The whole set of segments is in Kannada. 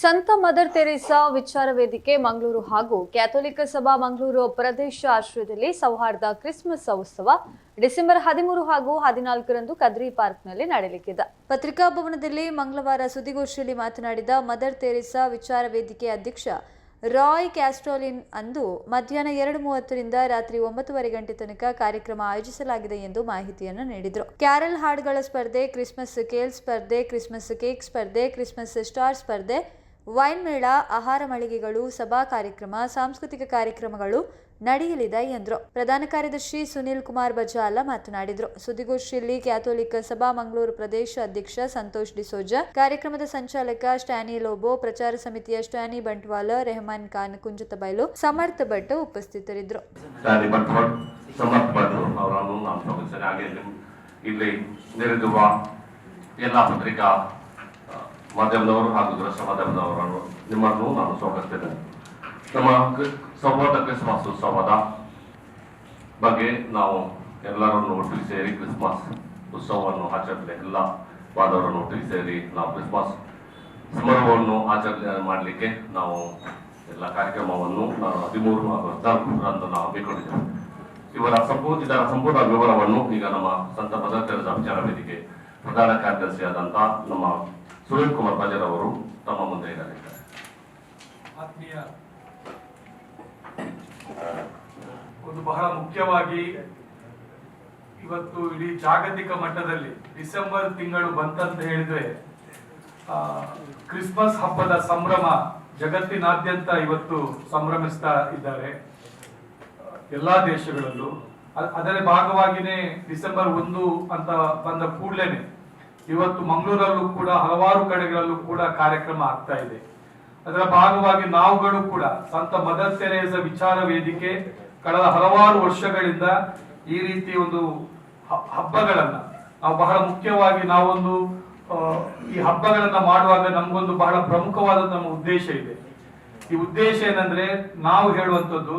ಸಂತ ಮದರ್ ತೆರೇಸಾ ವಿಚಾರ ವೇದಿಕೆ ಮಂಗಳೂರು ಹಾಗೂ ಕ್ಯಾಥೋಲಿಕ ಸಭಾ ಮಂಗಳೂರು ಪ್ರದೇಶ ಆಶ್ರಯದಲ್ಲಿ ಸೌಹಾರ್ದ ಕ್ರಿಸ್ಮಸ್ ಉತ್ಸವ ಡಿಸೆಂಬರ್ ಹದಿಮೂರು ಹಾಗೂ ಹದಿನಾಲ್ಕರಂದು ಕದ್ರಿ ಪಾರ್ಕ್ನಲ್ಲಿ ನಡೆಯಲಿಕ್ಕಿದೆ. ಪತ್ರಿಕಾ ಭವನದಲ್ಲಿ ಮಂಗಳವಾರ ಸುದ್ದಿಗೋಷ್ಠಿಯಲ್ಲಿ ಮಾತನಾಡಿದ ಮದರ್ ತೆರೇಸಾ ವಿಚಾರ ವೇದಿಕೆ ಅಧ್ಯಕ್ಷ ರಾಯ್ ಕ್ಯಾಸ್ಟ್ರೋಲಿನ್ ಅಂದು ಮಧ್ಯಾಹ್ನ ಎರಡು ಮೂವತ್ತರಿಂದ ರಾತ್ರಿ ಒಂಬತ್ತುವರೆ ಗಂಟೆ ತನಕ ಕಾರ್ಯಕ್ರಮ ಆಯೋಜಿಸಲಾಗಿದೆ ಎಂದು ಮಾಹಿತಿಯನ್ನು ನೀಡಿದರು. ಕ್ಯಾರಲ್ ಹಾಡುಗಳ ಸ್ಪರ್ಧೆ, ಕ್ರಿಸ್ಮಸ್ ಕೇಲ್ ಸ್ಪರ್ಧೆ, ಕ್ರಿಸ್ಮಸ್ ಕೇಕ್ ಸ್ಪರ್ಧೆ, ಕ್ರಿಸ್ಮಸ್ ಸ್ಟಾರ್ ಸ್ಪರ್ಧೆ ವೈನ್ ಮೇಳ, ಆಹಾರ ಮಳಿಗೆಗಳು, ಸಭಾ ಕಾರ್ಯಕ್ರಮ, ಸಾಂಸ್ಕೃತಿಕ ಕಾರ್ಯಕ್ರಮಗಳು ನಡೆಯಲಿದೆ ಎಂದರು. ಪ್ರಧಾನ ಕಾರ್ಯದರ್ಶಿ ಸುನೀಲ್ ಕುಮಾರ್ ಬಜಾಲ ಮಾತನಾಡಿದರು. ಸುದ್ದಿಗೋಷ್ಠಿಯಲ್ಲಿ ಕ್ಯಾಥೋಲಿಕ್ ಸಭಾ ಮಂಗಳೂರು ಪ್ರದೇಶ ಅಧ್ಯಕ್ಷ ಸಂತೋಷ್ ಡಿಸೋಜ, ಕಾರ್ಯಕ್ರಮದ ಸಂಚಾಲಕ ಸ್ಟ್ಯಾನಿ ಲೋಬೋ, ಪ್ರಚಾರ ಸಮಿತಿಯ ಸ್ಟ್ಯಾನಿ ಬಂಟ್ವಾಲ, ರೆಹಮಾನ್ ಖಾನ್ ಕುಂಜತಬೈಲು ಸಮರ್ಥ ಭಟ್ ಉಪಸ್ಥಿತರಿದ್ದರು. ಎಲ್ಲ ಪತ್ರಿಕಾ ಮಾಧ್ಯಮದವರು ಹಾಗೂ ದೃಶ್ಯ ಮಾಧ್ಯಮದವರನ್ನು ನಿಮ್ಮನ್ನು ನಾನು ಸ್ವಾಗತಿಸ್ತೇನೆ. ನಮ್ಮ ಸೌಹಾರ್ದ ಕ್ರಿಸ್ಮಸ್ ಉತ್ಸವದ ಬಗ್ಗೆ ನಾವು ಎಲ್ಲರನ್ನು ಒಟ್ಟಿಗೆ ಸೇರಿ ಕ್ರಿಸ್ಮಸ್ ಉತ್ಸವವನ್ನು ಆಚರಣೆ ಎಲ್ಲ ಬಾಂಧವರನ್ನು ಒಟ್ಟಿಗೆ ಸೇರಿ ನಾವು ಕ್ರಿಸ್ಮಸ್ ಸಮಾರಂಭವನ್ನು ಆಚರಣೆ ಮಾಡಲಿಕ್ಕೆ ನಾವು ಎಲ್ಲ ಕಾರ್ಯಕ್ರಮವನ್ನು ಹದಿಮೂರು ಹಾಗೂ ಹದಿನಾಲ್ಕು ನಾವು ಹಮ್ಮಿಕೊಂಡಿದ್ದೇವೆ. ಇವರ ಸಂಪೂರ್ಣ, ಇದರ ಸಂಪೂರ್ಣ ವಿವರವನ್ನು ಈಗ ನಮ್ಮ ಸಂತ ಭದ್ರತೆ ವಿಚಾರ ವೇದಿಕೆ ಪ್ರಧಾನ ಕಾರ್ಯದರ್ಶಿಯಾದಂಥ ನಮ್ಮ ಸುನೀಲ್ ಕುಮಾರ್ ಬಜರ್ ಅವರು ತಮ್ಮ ಮುಂದೆ ಇದ್ದಾರೆ. ಆತ್ಮೀಯ, ಒಂದು ಬಹಳ ಮುಖ್ಯವಾಗಿ ಇವತ್ತು ಇಡೀ ಜಾಗತಿಕ ಮಟ್ಟದಲ್ಲಿ ಡಿಸೆಂಬರ್ ತಿಂಗಳು ಬಂತಂತ ಹೇಳಿದ್ರೆ ಕ್ರಿಸ್ಮಸ್ ಹಬ್ಬದ ಸಂಭ್ರಮ ಜಗತ್ತಿನಾದ್ಯಂತ ಇವತ್ತು ಸಂಭ್ರಮಿಸ್ತಾ ಇದ್ದಾರೆ. ಎಲ್ಲಾ ದೇಶಗಳಲ್ಲೂ. ಅದರ ಭಾಗವಾಗಿನೇ ಡಿಸೆಂಬರ್ ಒಂದು ಅಂತ ಬಂದ ಕೂಡಲೇನೆ ಇವತ್ತು ಮಂಗಳೂರಲ್ಲೂ ಕೂಡ ಹಲವಾರು ಕಡೆಗಳಲ್ಲೂ ಕೂಡ ಕಾರ್ಯಕ್ರಮ ಆಗ್ತಾ ಇದೆ. ಅದರ ಭಾಗವಾಗಿ ನಾವುಗಳು ಕೂಡ ಸಂತ ಮದರ್ ತೆರೇಸ ವಿಚಾರ ವೇದಿಕೆ ಕಳೆದ ಹಲವಾರು ವರ್ಷಗಳಿಂದ ಈ ರೀತಿ ಒಂದು ಹಬ್ಬಗಳನ್ನ ನಾವು ಬಹಳ ಮುಖ್ಯವಾಗಿ ನಾವೊಂದು ಈ ಹಬ್ಬಗಳನ್ನ ಮಾಡುವಾಗ ನಮಗೊಂದು ಬಹಳ ಪ್ರಮುಖವಾದ ನಮ್ಮ ಉದ್ದೇಶ ಇದೆ. ಈ ಉದ್ದೇಶ ಏನಂದ್ರೆ ನಾವು ಹೇಳುವಂಥದ್ದು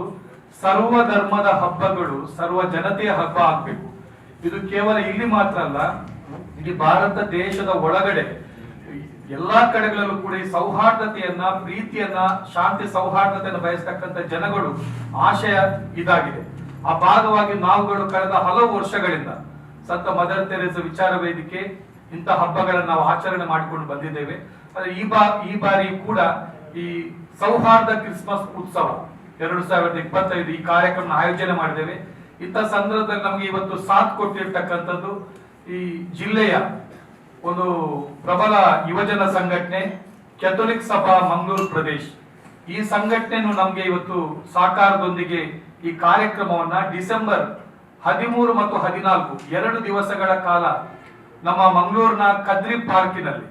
ಸರ್ವ ಧರ್ಮದ ಹಬ್ಬಗಳು, ಸರ್ವ ಜನತೆಯ ಹಬ್ಬ ಆಗ್ಬೇಕು. ಇದು ಕೇವಲ ಇಲ್ಲಿ ಮಾತ್ರ ಅಲ್ಲ ಇಡೀ ಭಾರತ ದೇಶದ ಒಳಗಡೆ ಎಲ್ಲಾ ಕಡೆಗಳಲ್ಲೂ ಕೂಡ ಈ ಸೌಹಾರ್ದತೆಯನ್ನ, ಪ್ರೀತಿಯನ್ನ, ಶಾಂತಿ ಸೌಹಾರ್ದತೆಯನ್ನ ಬಯಸ್ತಕ್ಕಂಥ ಜನಗಳು ಆಶಯ ಇದಾಗಿದೆ. ಆ ಭಾಗವಾಗಿ ನಾವುಗಳು ಕಳೆದ ಹಲವು ವರ್ಷಗಳಿಂದ ಸಂತ ಮದರ್ ತೆರೆಸ ವಿಚಾರ ವೇದಿಕೆ, ಇಂಥ ಹಬ್ಬಗಳನ್ನ ನಾವು ಆಚರಣೆ ಮಾಡಿಕೊಂಡು ಬಂದಿದ್ದೇವೆ. ಆದ್ರೆ ಈ ಬಾ, ಈ ಬಾರಿ ಕೂಡ ಈ ಸೌಹಾರ್ದ ಕ್ರಿಸ್ಮಸ್ ಉತ್ಸವ ಎರಡು ಸಾವಿರದ ಇಪ್ಪತ್ತೈದು ಈ ಕಾರ್ಯಕ್ರಮ ಆಯೋಜನೆ ಮಾಡಿದ್ದೇವೆ. ಇಂಥ ಸಂದರ್ಭದಲ್ಲಿ ನಮಗೆ ಇವತ್ತು ಸಾಥ್ ಕೊಟ್ಟಿರ್ತಕ್ಕಂಥದ್ದು ಈ ಜಿಲ್ಲೆಯ ಒಂದು ಪ್ರಬಲ ಯುವಜನ ಸಂಘಟನೆ ಕೆಥೋಲಿಕ್ ಸಭಾ ಮಂಗಳೂರು ಪ್ರದೇಶ್. ಈ ಸಂಘಟನೆಯನ್ನು ನಮಗೆ ಇವತ್ತು ಸಾಕಾರದೊಂದಿಗೆ ಈ ಕಾರ್ಯಕ್ರಮವನ್ನ ಡಿಸೆಂಬರ್ ಹದಿಮೂರು ಮತ್ತು ಹದಿನಾಲ್ಕು, ಎರಡು ದಿವಸಗಳ ಕಾಲ ನಮ್ಮ ಮಂಗಳೂರಿನ ಕದ್ರಿ ಪಾರ್ಕಿನಲ್ಲಿ.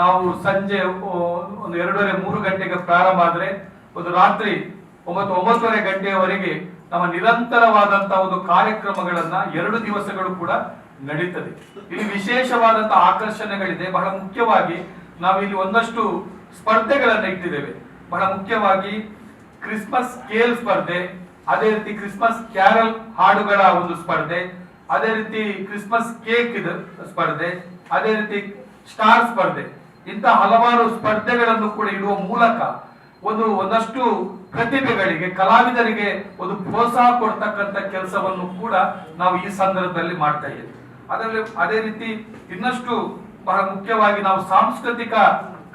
ನಾವು ಸಂಜೆ ಒಂದು ಎರಡೂವರೆ, ಮೂರು ಗಂಟೆಗೆ ಪ್ರಾರಂಭ ಆದರೆ ಒಂದು ರಾತ್ರಿ ಒಂಬತ್ತು, ಒಂಬತ್ತುವರೆ ಗಂಟೆಯವರೆಗೆ ನಮ್ಮ ನಿರಂತರವಾದಂತಹ ಒಂದು ಕಾರ್ಯಕ್ರಮಗಳನ್ನ ಎರಡು ದಿವಸಗಳು ಕೂಡ ನಡೀತದೆ. ಇಲ್ಲಿ ವಿಶೇಷವಾದಂತಹ ಆಕರ್ಷಣೆಗಳಿದೆ. ಬಹಳ ಮುಖ್ಯವಾಗಿ ನಾವು ಇಲ್ಲಿ ಒಂದಷ್ಟು ಸ್ಪರ್ಧೆಗಳನ್ನ ಇಟ್ಟಿದ್ದೇವೆ. ಬಹಳ ಮುಖ್ಯವಾಗಿ ಕ್ರಿಸ್ಮಸ್ ಕೇಲ್ ಸ್ಪರ್ಧೆ, ಅದೇ ರೀತಿ ಕ್ರಿಸ್ಮಸ್ ಕ್ಯಾರಲ್ ಹಾಡುಗಳ ಒಂದು ಸ್ಪರ್ಧೆ, ಅದೇ ರೀತಿ ಕ್ರಿಸ್ಮಸ್ ಕೇಕ್ ಇದು ಸ್ಪರ್ಧೆ, ಅದೇ ರೀತಿ ಸ್ಟಾರ್ ಸ್ಪರ್ಧೆ. ಇಂತಹ ಹಲವಾರು ಸ್ಪರ್ಧೆಗಳನ್ನು ಕೂಡ ಇಡುವ ಮೂಲಕ ಒಂದು ಒಂದಷ್ಟು ಪ್ರತಿಭೆಗಳಿಗೆ, ಕಲಾವಿದರಿಗೆ ಒಂದು ಪ್ರೋತ್ಸಾಹ ಕೊಡ್ತಕ್ಕಂಥ ಕೆಲಸವನ್ನು ಕೂಡ ನಾವು ಈ ಸಂದರ್ಭದಲ್ಲಿ ಮಾಡ್ತಾ ಇದ್ದೇವೆ. ಅದರಲ್ಲಿ ಅದೇ ರೀತಿ ಇನ್ನಷ್ಟು ಬಹಳ ಮುಖ್ಯವಾಗಿ ನಾವು ಸಾಂಸ್ಕೃತಿಕ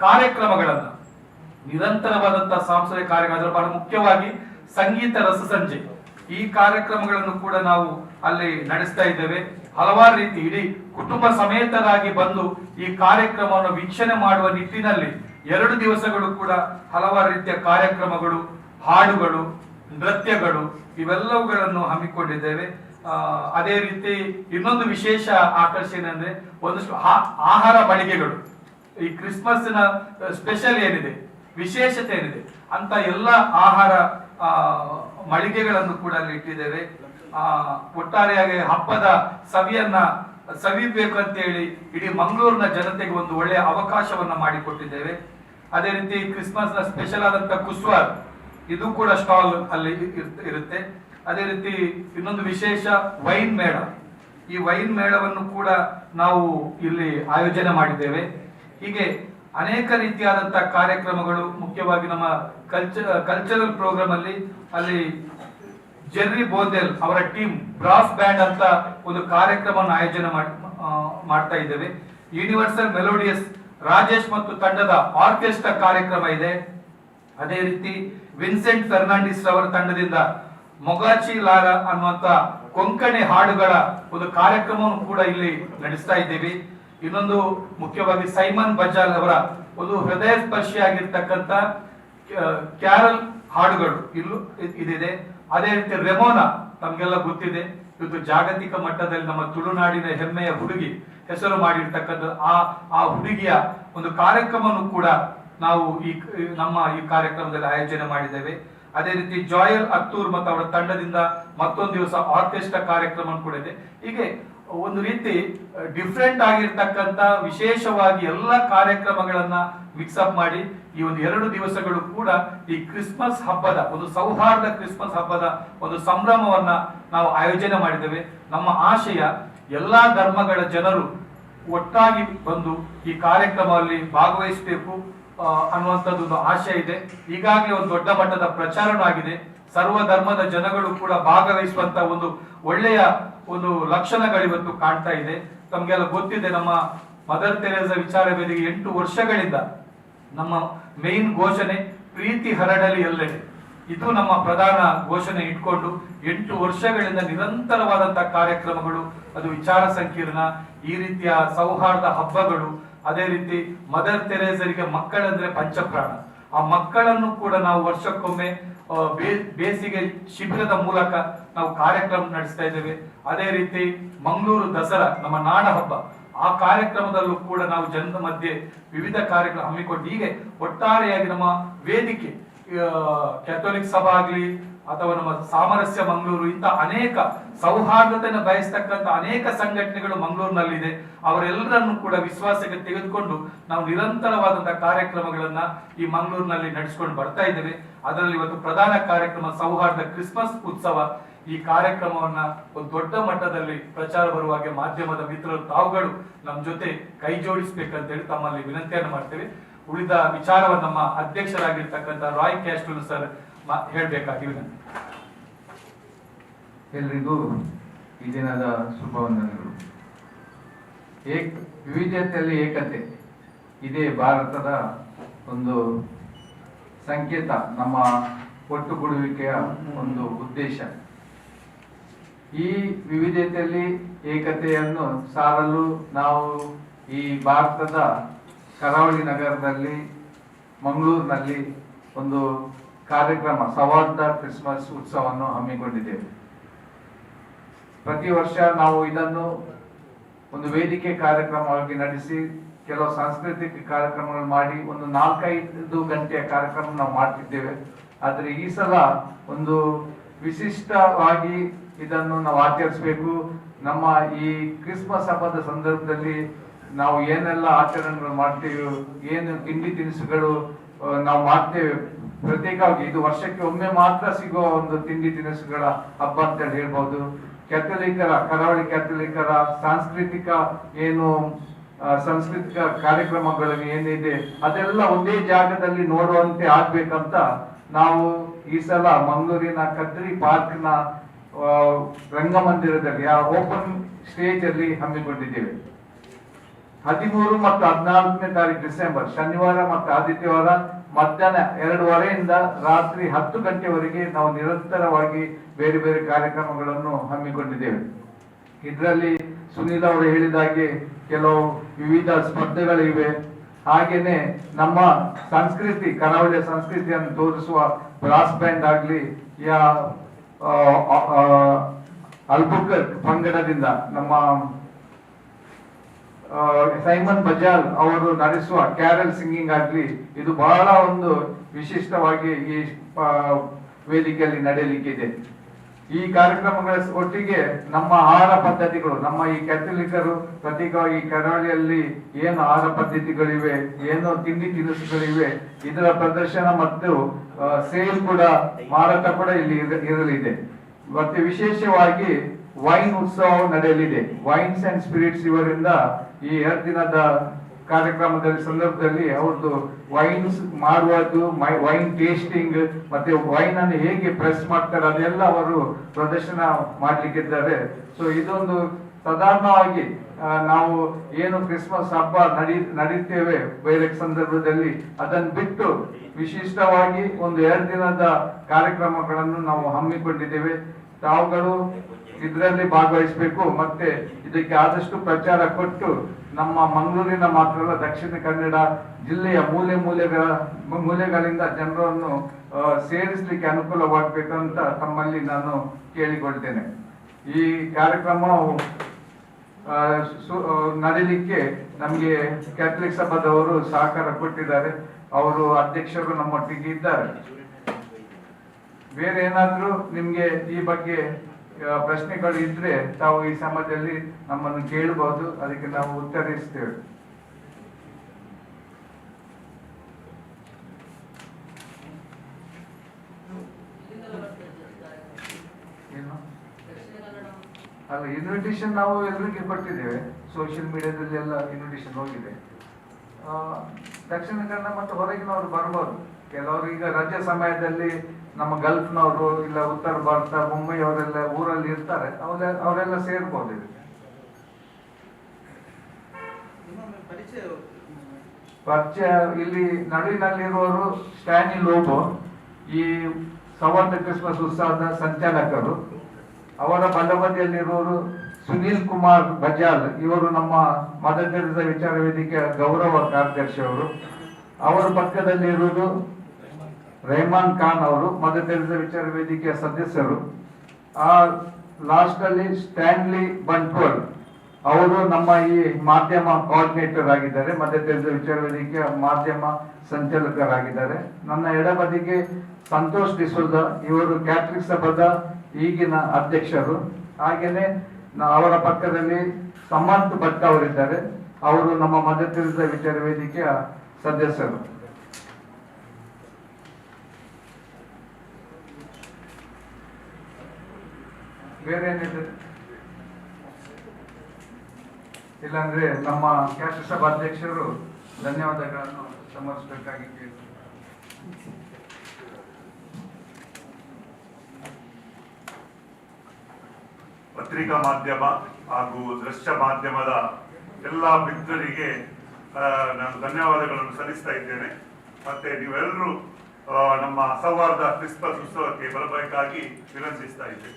ಕಾರ್ಯಕ್ರಮಗಳನ್ನ ನಿರಂತರವಾದಂತಹ ಸಾಂಸ್ಕೃತಿಕ ಕಾರ್ಯಕ್ರಮ ಅದರ ಬಹಳ ಮುಖ್ಯವಾಗಿ ಸಂಗೀತ ರಸಸಂಜೆ ಈ ಕಾರ್ಯಕ್ರಮಗಳನ್ನು ಕೂಡ ನಾವು ಅಲ್ಲಿ ನಡೆಸ್ತಾ ಇದ್ದೇವೆ. ಹಲವಾರು ರೀತಿ ಇಡೀ ಕುಟುಂಬ ಸಮೇತರಾಗಿ ಬಂದು ಈ ಕಾರ್ಯಕ್ರಮವನ್ನು ವೀಕ್ಷಣೆ ಮಾಡುವ ನಿಟ್ಟಿನಲ್ಲಿ ಎರಡು ದಿವಸಗಳು ಕೂಡ ಹಲವಾರು ರೀತಿಯ ಕಾರ್ಯಕ್ರಮಗಳು, ಹಾಡುಗಳು, ನೃತ್ಯಗಳು, ಇವೆಲ್ಲವುಗಳನ್ನು ಹಮ್ಮಿಕೊಂಡಿದ್ದೇವೆ. ಅದೇ ರೀತಿ ಇನ್ನೊಂದು ವಿಶೇಷ ಆಕರ್ಷಣೆ ಅಂದ್ರೆ ಒಂದಷ್ಟು ಆಹಾರ ಮಳಿಗೆಗಳು. ಈ ಕ್ರಿಸ್ಮಸ್ನ ಸ್ಪೆಷಲ್ ಏನಿದೆ? ವಿಶೇಷತೆ ಏನಿದೆ? ಅಂತ ಎಲ್ಲ ಆಹಾರ ಮಳಿಗೆಗಳನ್ನು ಕೂಡ ಅಲ್ಲಿ ಇಟ್ಟಿದ್ದೇವೆ. ಒಟ್ಟಾರೆಯಾಗಿ ಹಬ್ಬದ ಸವಿಯನ್ನ, ಸವಿಬೇಕು ಅಂತ ಹೇಳಿ ಇಡೀ ಮಂಗಳೂರಿನ ಜನತೆಗೆ ಒಂದು ಒಳ್ಳೆಯ ಅವಕಾಶವನ್ನ ಮಾಡಿಕೊಟ್ಟಿದ್ದೇವೆ. ಅದೇ ರೀತಿ ಕ್ರಿಸ್ಮಸ್ನ ಸ್ಪೆಷಲ್ ಆದಂತ ಕುಸ್ವಾರ್, ಇದು ಕೂಡ ಸ್ಟಾಲ್ ಅಲ್ಲಿ ಇರ್- ಇರುತ್ತೆ. ಅದೇ ರೀತಿ ಇನ್ನೊಂದು ವಿಶೇಷ ವೈನ್ ಮೇಳ. ಈ ವೈನ್ ಮೇಳವನ್ನು ಕೂಡ ನಾವು ಇಲ್ಲಿ ಆಯೋಜನೆ ಮಾಡಿದ್ದೇವೆ. ಹೀಗೆ ಅನೇಕ ರೀತಿಯಾದಂತಹ ಕಾರ್ಯಕ್ರಮಗಳು, ಮುಖ್ಯವಾಗಿ ನಮ್ಮ ಕಲ್ಚರ್ ಕಲ್ಚರಲ್ ಪ್ರೋಗ್ರಾಮ್ ಅಲ್ಲಿ ಅಲ್ಲಿ ಜೆರ್ರಿ ಬೋದೆಲ್ ಅವರ ಟೀಮ್ ಬ್ರಾಸ್ ಬ್ಯಾಂಡ್ ಅಂತ ಒಂದು ಕಾರ್ಯಕ್ರಮವನ್ನು ಆಯೋಜನೆ ಮಾಡ್ತಾ ಇದ್ದೇವೆ. ಯೂನಿವರ್ಸಲ್ ಮೆಲೋಡಿಯಸ್ ರಾಜೇಶ್ ಮತ್ತು ತಂಡದ ಆರ್ಕೆಸ್ಟ್ರಾ ಕಾರ್ಯಕ್ರಮ ಇದೆ. ಅದೇ ರೀತಿ ವಿನ್ಸೆಂಟ್ ಫೆರ್ನಾಂಡಿಸ್ ಅವರ ತಂಡದಿಂದ ಮೊಗಾಚಿ ಲಾರ ಅನ್ನುವಂತ ಕೊಂಕಣಿ ಹಾಡುಗಳ ಒಂದು ಕಾರ್ಯಕ್ರಮವನ್ನು ಕೂಡ ಇಲ್ಲಿ ನಡೆಸ್ತಾ ಇದ್ದೀವಿ. ಇನ್ನೊಂದು ಮುಖ್ಯವಾಗಿ ಸೈಮನ್ ಬಜಾಲ್ ಅವರ ಒಂದು ಹೃದಯ ಸ್ಪರ್ಶಿಯಾಗಿರ್ತಕ್ಕಂಥ ಕ್ಯಾರಲ್ ಹಾಡುಗಳು ಇಲ್ಲೂ ಇದಿದೆ. ಅದೇ ರೀತಿ ರೆಮೋನಾ ತಮಗೆಲ್ಲ ಗೊತ್ತಿದೆ. ಇವತ್ತು ಜಾಗತಿಕ ಮಟ್ಟದಲ್ಲಿ ನಮ್ಮ ತುಳುನಾಡಿನ ಹೆಮ್ಮೆಯ ಹುಡುಗಿ ಹೆಸರು ಮಾಡಿರ್ತಕ್ಕಂಥ ಆ ಆ ಹುಡುಗಿಯ ಒಂದು ಕಾರ್ಯಕ್ರಮವನ್ನು ಕೂಡ ನಾವು ಈ, ನಮ್ಮ ಈ ಕಾರ್ಯಕ್ರಮದಲ್ಲಿ ಆಯೋಜನೆ ಮಾಡಿದ್ದೇವೆ. ಅದೇ ರೀತಿ ಜಾಯರ್ ಅತ್ತೂರ್ ಮತ್ತು ಅವರ ತಂಡದಿಂದ ಮತ್ತೊಂದು ದಿವಸ ಆರ್ಕೆಸ್ಟ್ರಾ ಕಾರ್ಯಕ್ರಮ ಕೂಡ ಇದೆ. ಹೀಗೆ ಒಂದು ರೀತಿ ಡಿಫ್ರೆಂಟ್ ಆಗಿರ್ತಕ್ಕಂಥ ವಿಶೇಷವಾಗಿ ಎಲ್ಲ ಕಾರ್ಯಕ್ರಮಗಳನ್ನ ಮಿಕ್ಸ್ ಅಪ್ ಮಾಡಿ ಈ ಒಂದು ಎರಡು ದಿವಸಗಳು ಕೂಡ ಈ ಕ್ರಿಸ್ಮಸ್ ಹಬ್ಬದ, ಒಂದು ಸೌಹಾರ್ದ ಕ್ರಿಸ್ಮಸ್ ಹಬ್ಬದ ಒಂದು ಸಂಭ್ರಮವನ್ನ ನಾವು ಆಯೋಜನೆ ಮಾಡಿದ್ದೇವೆ. ನಮ್ಮ ಆಶಯ, ಎಲ್ಲಾ ಧರ್ಮಗಳ ಜನರು ಒಟ್ಟಾಗಿ ಬಂದು ಈ ಕಾರ್ಯಕ್ರಮದಲ್ಲಿ ಭಾಗವಹಿಸಬೇಕು. ಅನ್ನುವಂಥದ್ದು ಒಂದು ಆಶಯ ಇದೆ. ಈಗಾಗಲೇ ಒಂದು ದೊಡ್ಡ ಮಟ್ಟದ ಪ್ರಚಾರನೂ ಆಗಿದೆ. ಸರ್ವ ಧರ್ಮದ ಜನಗಳು ಕೂಡ ಭಾಗವಹಿಸುವಂತ ಒಂದು ಒಳ್ಳೆಯ ಒಂದು ಲಕ್ಷಣಗಳು ಇವತ್ತು ಕಾಣ್ತಾ ಇದೆ. ತಮ್ಗೆಲ್ಲ ಗೊತ್ತಿದೆ, ನಮ್ಮ ಮದರ್ ತೆರೇಸ ವಿಚಾರ ವೇದಿಕೆ ಎಂಟು ವರ್ಷಗಳಿಂದ ನಮ್ಮ ಮೇನ್ ಘೋಷಣೆ ಪ್ರೀತಿ ಹರಡಲಿ ಎಲ್ಲೆಡೆ ಇದು ನಮ್ಮ ಪ್ರಧಾನ ಘೋಷಣೆ ಇಟ್ಕೊಂಡು ಎಂಟು ವರ್ಷಗಳಿಂದ ನಿರಂತರವಾದಂತಹ ಕಾರ್ಯಕ್ರಮಗಳು, ಅದು ವಿಚಾರ ಸಂಕಿರಣ, ಈ ರೀತಿಯ ಸೌಹಾರ್ದ ಹಬ್ಬಗಳು ಅದೇ ರೀತಿ ಮದರ್ ತೆರೇಸರಿಗೆ ಮಕ್ಕಳಂದ್ರೆ ಪಂಚಪ್ರಾಣ. ಆ ಮಕ್ಕಳನ್ನು ಕೂಡ ನಾವು ವರ್ಷಕ್ಕೊಮ್ಮೆ ಬೇಸಿಗೆ ಶಿಬಿರದ ಮೂಲಕ ನಾವು ಕಾರ್ಯಕ್ರಮ ನಡೆಸ್ತಾ ಇದ್ದೇವೆ. ಅದೇ ರೀತಿ ಮಂಗಳೂರು ದಸರಾ, ನಮ್ಮ ನಾಡ ಹಬ್ಬ, ಆ ಕಾರ್ಯಕ್ರಮದಲ್ಲೂ ಕೂಡ ನಾವು ಜನರ ಮಧ್ಯೆ ವಿವಿಧ ಕಾರ್ಯಕ್ರಮ ಹಮ್ಮಿಕೊಂಡು, ಹೀಗೆ ಒಟ್ಟಾರೆಯಾಗಿ ನಮ್ಮ ವೇದಿಕೆ ಕ್ಯಾಥೋಲಿಕ್ ಸಭಾ ಆಗ್ಲಿ ಅಥವಾ ನಮ್ಮ ಸಾಮರಸ್ಯ ಮಂಗಳೂರು, ಇಂಥ ಅನೇಕ ಸೌಹಾರ್ದತೆಯನ್ನು ಬಯಸ್ತಕ್ಕಂಥ ಅನೇಕ ಸಂಘಟನೆಗಳು ಮಂಗಳೂರಿನಲ್ಲಿದೆ. ಅವರೆಲ್ಲರನ್ನು ಕೂಡ ವಿಶ್ವಾಸಕ್ಕೆ ತೆಗೆದುಕೊಂಡು ನಾವು ನಿರಂತರವಾದಂತಹ ಕಾರ್ಯಕ್ರಮಗಳನ್ನ ಈ ಮಂಗಳೂರಿನಲ್ಲಿ ನಡೆಸಿಕೊಂಡು ಬರ್ತಾ ಇದ್ದೇವೆ. ಅದರಲ್ಲಿ ಇವತ್ತು ಪ್ರಧಾನ ಕಾರ್ಯಕ್ರಮ ಸೌಹಾರ್ದ ಕ್ರಿಸ್ಮಸ್ ಉತ್ಸವ. ಈ ಕಾರ್ಯಕ್ರಮವನ್ನ ಒಂದು ದೊಡ್ಡ ಮಟ್ಟದಲ್ಲಿ ಪ್ರಚಾರ ಬರುವ ಹಾಗೆ ಮಾಧ್ಯಮದ ಮಿತ್ರರು ತಾವುಗಳು ನಮ್ಮ ಜೊತೆ ಕೈ ಜೋಡಿಸ್ಬೇಕಂತ ಹೇಳಿ ತಮ್ಮಲ್ಲಿ ವಿನಂತಿಯನ್ನು ಮಾಡ್ತೇವೆ. ಉಳಿದ ವಿಚಾರವನ್ನು ನಮ್ಮ ಅಧ್ಯಕ್ಷರಾಗಿರ್ತಕ್ಕಂಥ ರಾಯ್ ಕ್ಯಾಸ್ಟಲ್ ಸರ್ ಮಾ- ಹೇಳ್ಬೇಕಾಗಿ ವಿನಂತಿ ಎಲ್ರಿಗೂ ಈ ದಿನದ ಶುಭವಂದನೆಗಳು. ಏಕ್ ವಿವಿಧತೆಯಲ್ಲಿ ಏಕತೆ. ಇದೇ ಭಾರತದ ಒಂದು ಸಂಕೇತ, ನಮ್ಮ ಒಟ್ಟುಗೂಡುವಿಕೆಯ ಒಂದು ಉದ್ದೇಶ. ಈ ವಿವಿಧತೆಯಲ್ಲಿ ಏಕತೆಯನ್ನು ಸಾರಲು ನಾವು ಈ ಭಾರತದ ಕರಾವಳಿ ನಗರದಲ್ಲಿ, ಮಂಗಳೂರಿನಲ್ಲಿ ಒಂದು ಕಾರ್ಯಕ್ರಮ ಸವಾರ್ಥ ಕ್ರಿಸ್ಮಸ್ ಉತ್ಸವವನ್ನು ಹಮ್ಮಿಕೊಂಡಿದ್ದೇವೆ. ಪ್ರತಿ ವರ್ಷ ನಾವು ಇದನ್ನು ಒಂದು ವೇದಿಕೆ ಕಾರ್ಯಕ್ರಮವಾಗಿ ನಡೆಸಿ, ಕೆಲವು ಸಾಂಸ್ಕೃತಿಕ ಕಾರ್ಯಕ್ರಮಗಳು ಮಾಡಿ, ಒಂದು ನಾಲ್ಕೈದು ಗಂಟೆಯ ಕಾರ್ಯಕ್ರಮ ನಾವು ಮಾಡ್ತಿದ್ದೇವೆ. ಆದರೆ ಈ ಸಲ ಒಂದು ವಿಶಿಷ್ಟವಾಗಿ ಇದನ್ನು ನಾವು ಆಚರಿಸಬೇಕು. ನಮ್ಮ ಈ ಕ್ರಿಸ್ಮಸ್ ಹಬ್ಬದ ಸಂದರ್ಭದಲ್ಲಿ ನಾವು ಏನೆಲ್ಲ ಆಚರಣೆಗಳು ಮಾಡ್ತೀವಿ, ಏನು ತಿಂಡಿ ತಿನಿಸುಗಳು ನಾವು ಮಾಡ್ತೇವೆ. ಪ್ರತ್ಯೇಕವಾಗಿ ಇದು ವರ್ಷಕ್ಕೆ ಒಮ್ಮೆ ಮಾತ್ರ ಸಿಗುವ ಒಂದು ತಿಂಡಿ ತಿನಿಸುಗಳ ಹಬ್ಬ ಅಂತ ಹೇಳಿ ಹೇಳ್ಬೋದು. ಕ್ಯಾಥಲಿಕರ ಕರಾವಳಿ ಕ್ಯಾಥಲಿಕರ ಸಾಂಸ್ಕೃತಿಕ ಏನು ಸಾಂಸ್ಕೃತಿಕ ಕಾರ್ಯಕ್ರಮಗಳು ಏನಿದೆ, ಅದೆಲ್ಲ ಒಂದೇ ಜಾಗದಲ್ಲಿ ನೋಡುವಂತೆ ಆಗ್ಬೇಕಂತ ನಾವು ಈ ಸಲ ಮಂಗಳೂರಿನ ಕದ್ರಿ ಪಾರ್ಕ್ನ ನ ರಂಗಮಂದಿರದಲ್ಲಿ, ಆ, ಓಪನ್ ಸ್ಟೇಜ್ ಅಲ್ಲಿ ಹಮ್ಮಿಕೊಂಡಿದ್ದೇವೆ. ಹದಿಮೂರು ಮತ್ತು ಹದಿನಾಲ್ಕನೇ ತಾರೀಕು ಡಿಸೆಂಬರ್, ಶನಿವಾರ ಮತ್ತು ಆದಿತ್ಯವಾರ ಮಧ್ಯಾಹ್ನ ಎರಡೂವರೆಯಿಂದ ರಾತ್ರಿ ಹತ್ತು ಗಂಟೆವರೆಗೆ ನಾವು ನಿರಂತರವಾಗಿ ಬೇರೆ ಬೇರೆ ಕಾರ್ಯಕ್ರಮಗಳನ್ನು ಹಮ್ಮಿಕೊಂಡಿದ್ದೇವೆ. ಇದರಲ್ಲಿ ಸುನೀಲ್ ಅವರು ಹೇಳಿದ ಹಾಗೆ ಕೆಲವು ವಿವಿಧ ಸ್ಪರ್ಧೆಗಳಿವೆ. ಹಾಗೇನೆ ನಮ್ಮ ಸಂಸ್ಕೃತಿ, ಕರಾವಳಿಯ ಸಂಸ್ಕೃತಿಯನ್ನು ತೋರಿಸುವ ಬ್ರಾಸ್ ಬ್ಯಾಂಡ್ ಆಗಲಿ, ಯಾ ಅಲ್ಬುಕರ್ ಪಂಗಡದಿಂದ ನಮ್ಮ ಸೈಮನ್ ಬಜಾಲ್ ಅವರು ನಡೆಸುವ ಕ್ಯಾರಲ್ ಸಿಂಗಿಂಗ್ ಆಗ್ಲಿ, ಇದು ಬಹಳ ಒಂದು ವಿಶಿಷ್ಟವಾಗಿ ಈ ವೇದಿಕೆಯಲ್ಲಿ ನಡೆಯಲಿಕ್ಕಿದೆ. ಈ ಕಾರ್ಯಕ್ರಮಗಳ ಒಟ್ಟಿಗೆ ನಮ್ಮ ಆಹಾರ ಪದ್ಧತಿಗಳು, ನಮ್ಮ ಈ ಕ್ಯಾಥಲಿಕರು ಪ್ರತ್ಯೇಕವಾಗಿ ಕರಾವಳಿಯಲ್ಲಿ ಏನು ಆಹಾರ ಪದ್ಧತಿಗಳಿವೆ, ಏನು ತಿಂಡಿ ತಿನಿಸುಗಳಿವೆ, ಇದರ ಪ್ರದರ್ಶನ ಮತ್ತು ಸೇಲ್ ಕೂಡ ಮಾರಾಟ ಕೂಡ ಇಲ್ಲಿ ಇರ- ಇರಲಿದೆ. ಮತ್ತೆ ವಿಶೇಷವಾಗಿ ವೈನ್ ಉತ್ಸವ ನಡೆಯಲಿದೆ. ವೈನ್ಸ್ ಅಂಡ್ ಸ್ಪಿರಿಟ್ಸ್ ಇವರಿಂದ ಈ ಎರಡು ದಿನದ ಕಾರ್ಯಕ್ರಮದಲ್ಲಿ ಸಂದರ್ಭದಲ್ಲಿ ಅವ್ರದ್ದು ವೈನ್ಸ್ ಮಾಡುವುದು ವೈನ್ ಟೇಸ್ಟಿಂಗ್ ಮತ್ತೆ ವೈನ್ ಅನ್ನು ಹೇಗೆ ಪ್ರೆಸ್ ಮಾಡ್ತಾರೆ ಅದೆಲ್ಲ ಅವರು ಪ್ರದರ್ಶನ ಮಾಡಲಿಕ್ಕಿದ್ದಾರೆ. ಸೊ, ಇದೊಂದು ಸಾಧಾರಣವಾಗಿ ನಾವು ಏನು ಕ್ರಿಸ್ಮಸ್ ಹಬ್ಬ ನಡಿ, ನಡೀತೇವೆ ಬೇರೆ ಸಂದರ್ಭದಲ್ಲಿ, ಅದನ್ನು ಬಿಟ್ಟು ವಿಶಿಷ್ಟವಾಗಿ ಒಂದು ಎರಡು ದಿನದ ಕಾರ್ಯಕ್ರಮಗಳನ್ನು ನಾವು ಹಮ್ಮಿಕೊಂಡಿದ್ದೇವೆ. ತಾವುಗಳು ಇದರಲ್ಲಿ ಭಾಗವಹಿಸಬೇಕು, ಮತ್ತೆ ಇದಕ್ಕೆ ಆದಷ್ಟು ಪ್ರಚಾರ ಕೊಟ್ಟು ನಮ್ಮ ಮಂಗಳೂರಿನ ಮಾತ್ರ ದಕ್ಷಿಣ ಕನ್ನಡ ಜಿಲ್ಲೆಯ ಮೂಲೆ ಮೂಲೆಗಳ, ಮೂಲೆಗಳಿಂದ ಜನರನ್ನು ಸೇರಿಸಲಿಕ್ಕೆ ಸೇರಿಸ್ಲಿಕ್ಕೆ ಅನುಕೂಲವಾಗಬೇಕಂತ ತಮ್ಮಲ್ಲಿ ನಾನು ಕೇಳಿಕೊಳ್ತೇನೆ. ಈ ಕಾರ್ಯಕ್ರಮವು ನಡೀಲಿಕ್ಕೆ ನಮಗೆ ಕ್ಯಾಥಲಿಕ್ ಸಭಾದವರು ಸಹಕಾರ ಕೊಟ್ಟಿದ್ದಾರೆ. ಅವರು ಅಧ್ಯಕ್ಷರು ನಮ್ಮೊಟ್ಟಿಗೆ ಇದ್ದಾರೆ. ಬೇರೆ ಏನಾದರೂ ನಿಮಗೆ ಈ ಬಗ್ಗೆ ಪ್ರಶ್ನೆಗಳು ಇದ್ರೆ ತಾವು ಈ ಸಮಯದಲ್ಲಿ ನಮ್ಮನ್ನು ಕೇಳಬಹುದು, ಅದಕ್ಕೆ ನಾವು ಉತ್ತರಿಸ್ತೇವೆ? ಅಲ್ಲ ಇನ್ವಿಟೇಷನ್ ನಾವು ಎಲ್ಲರಿಗೆ ಕೊಟ್ಟಿದ್ದೇವೆ. ಸೋಷಿಯಲ್ ಮೀಡಿಯಾದಲ್ಲಿ ಎಲ್ಲ ಇನ್ವಿಟೇಷನ್ ಹೋಗಿದೆ. ದಕ್ಷಿಣ ಕನ್ನಡ ಮತ್ತು ಹೊರಗಿನವರು ಬರ್ಬೋದು. ಕೆಲವರು ಈಗ ರಜೆ ಸಮಯದಲ್ಲಿ ನಮ್ಮ ಗಲ್ಫ್ನವರು ಇಲ್ಲ ಉತ್ತರ ಭಾರತ ಮುಂಬೈ ಅವರೆಲ್ಲ ಊರಲ್ಲಿ ಇರ್ತಾರೆ. ಅವರೆಲ್ಲ ಅವರೆಲ್ಲ ಸೇರ್ಬೋದು ಇದಕ್ಕೆ. ಪರಿಚಯ ಇಲ್ಲಿ ನಡುವಿನಲ್ಲಿರುವವರು ಸ್ಟ್ಯಾನಿ ಲೋಬೋ ಈ ಸವರ್ಣ ಕ್ರಿಸ್ಮಸ್ ಉತ್ಸವದ ಸಂಚಾಲಕರು. ಅವರ ಬಲಬದಿಯಲ್ಲಿರುವವರು ಸುನೀಲ್ ಕುಮಾರ್ ಬಜಾಲ್. ಇವರು ನಮ್ಮ ಮದರ್ ತೆರೆದ ವಿಚಾರ ವೇದಿಕೆಯ ಗೌರವ ಕಾರ್ಯದರ್ಶಿ ಅವರು ಅವರ ಪಕ್ಕದಲ್ಲಿ ಇರುವುದು ರೆಹಮಾನ್ ಖಾನ್ ಅವರು ಮದರ್ ತೆರೆದ ವಿಚಾರ ವೇದಿಕೆಯ ಸದಸ್ಯರು. ಆ ಲಾಸ್ಟ್ ಅಲ್ಲಿ ಸ್ಟ್ಯಾನ್ಲಿ ಬಂಟ್ವರ್ ಅವರು ನಮ್ಮ ಈ ಮಾಧ್ಯಮ ಕೋಆರ್ಡಿನೇಟರ್ ಆಗಿದ್ದಾರೆ. ಮಧ್ಯ ತೆರೆದ ವಿಚಾರ ವೇದಿಕೆಯ ಮಾಧ್ಯಮ ಸಂಚಾಲಕರಾಗಿದ್ದಾರೆ. ನನ್ನ ಎಡಬದಿಗೆ ಸಂತೋಷ್ ಡಿಸೋಜ ಇವರು ಕ್ಯಾಥಲಿಕ್ ಸಭಾದ ಈಗಿನ ಅಧ್ಯಕ್ಷರು. ಹಾಗೇನೆ ಅವರ ಪಕ್ಕದಲ್ಲಿ ಸಮಂತ್ ಭಟ್ ಅವರಿದ್ದಾರೆ. ಅವರು ನಮ್ಮ ಮಧ್ಯ ತೆರೆದ ವಿಚಾರ ವೇದಿಕೆಯ ಸದಸ್ಯರು. ಬೇರೆ ಏನಿದೆ? ಇಲ್ಲಾಂದ್ರೆ ನಮ್ಮ ಕ್ಯಾಶ ಸಭಾಧ್ಯಕ್ಷರು ಧನ್ಯವಾದಗಳನ್ನು ಸಮರ್ಪಿಸಬೇಕಾಗಿ ಕೇಳ್ತೀನಿ ಪತ್ರಿಕಾ ಮಾಧ್ಯಮ ಹಾಗೂ ದೃಶ್ಯ ಮಾಧ್ಯಮದ ಎಲ್ಲ ಮಿತ್ರರಿಗೆ ನಾನು ಧನ್ಯವಾದಗಳನ್ನು ಸಲ್ಲಿಸ್ತಾ ಇದ್ದೇನೆ. ಮತ್ತೆ ನೀವೆಲ್ಲರೂ ನಮ್ಮ ಸೌಹಾರ್ದ ಕ್ರಿಸ್ಮಸ್ ಉತ್ಸವಕ್ಕೆ ಬರಬೇಕಾಗಿ ವಿನಂತಿಸ್ತಾ ಇದ್ದೇನೆ.